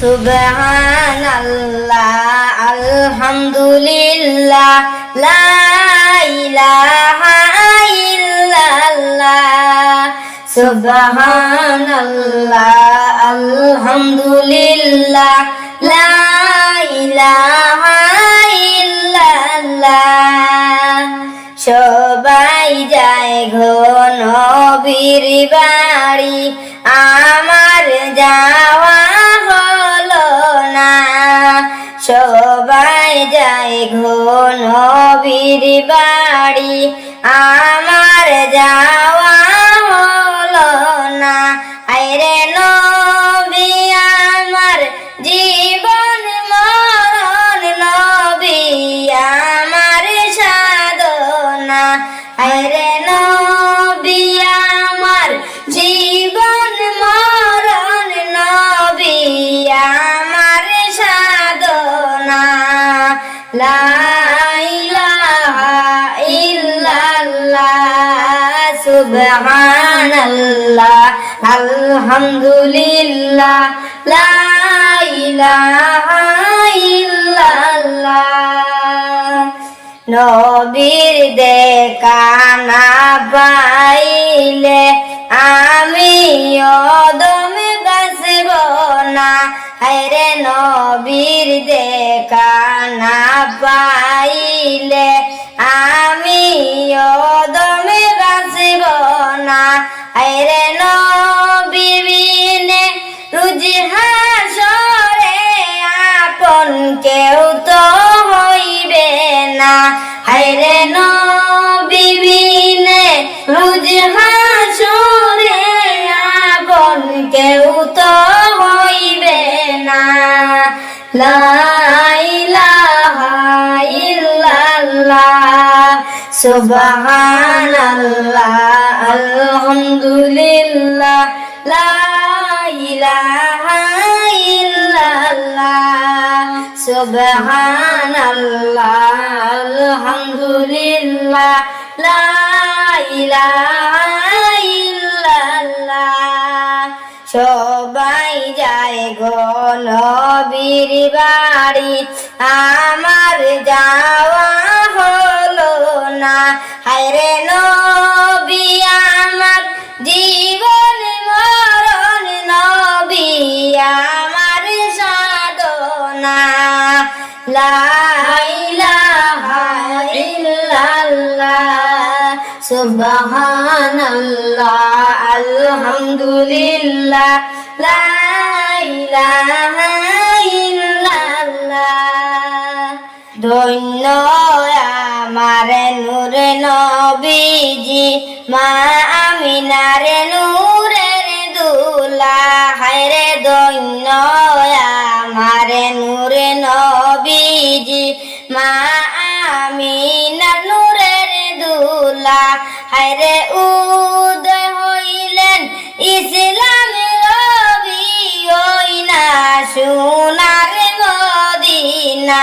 সুবহানাল্লাহ, আলহামদুলিল্লাহ, লা ইলাহা ইল্লাল্লাহ, সুবহানাল্লাহ, আলহামদুলিল্লাহ, লা ইলাহা ইল্লাল্লাহ। সবাই যায় ঘন বাড়ি, আমার যাওয়া না সবাই যায় ঘন বীর বাড়ি। আমার যাওয়া হলো না। আইরে নবী, আমার জীবন মরণ নবী, আমার সাধনা। আইরে নবী সুবহানাল্লাহ, আলহামদুলিল্লাহ, লা ইলাহা ইল্লাল্লাহ। নবীর দেখা না পাইলে আমি অদমে বাঁচব না। হায়রে নবীর দেখা না পাইলে আমি হায়রে নবীনে রুজি হাসরে আপন কেউ তো হইবে না। হায়রে নবীনে রুজি হাসরে আপন কেউ তো হইবে না। লা ইলাহা ইল্লাল্লাহ। সুবহানাল্লাহ, আলহামদুলিল্লাহ, লা ইলাহা ইল্লাল্লাহ, সুবহানাল্লাহ, আলহামদুলিল্লাহ, লা ইলাহা ইল্লাল্লাহ। সবাই যায় গো নবীর বাড়ি, আমার যাওয়া হলো না। হায়রে নবী, আমার জীবন মরণ নবী, আমার সাধনা। লা ইলাহা ইল্লাল্লাহ, সুবহানাল্লাহ, আলহামদুলিল্লাহ, লা নবীজি, মা আমিনারে নূরের দুলা, হায়রে ধন্য আমার নূরে নবীজি, মা আমিনার নূরের দুলা, হায়রে উদয় হইলেন ইসলাম রবি, ওই না সোনার মদিনা।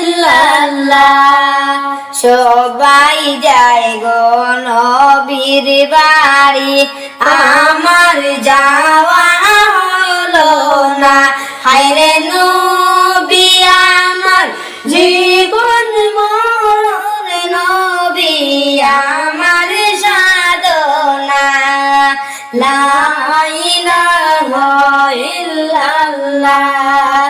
ইল্লাল্লাহ। সবাই যায় গো নবীর বাড়ি। আমার যাওয়া হলো না। হায়রে নবী, আমার জীবন মরণ নবী, আমার সাধনা। লা ইলাহা ইল্লাল্লাহ।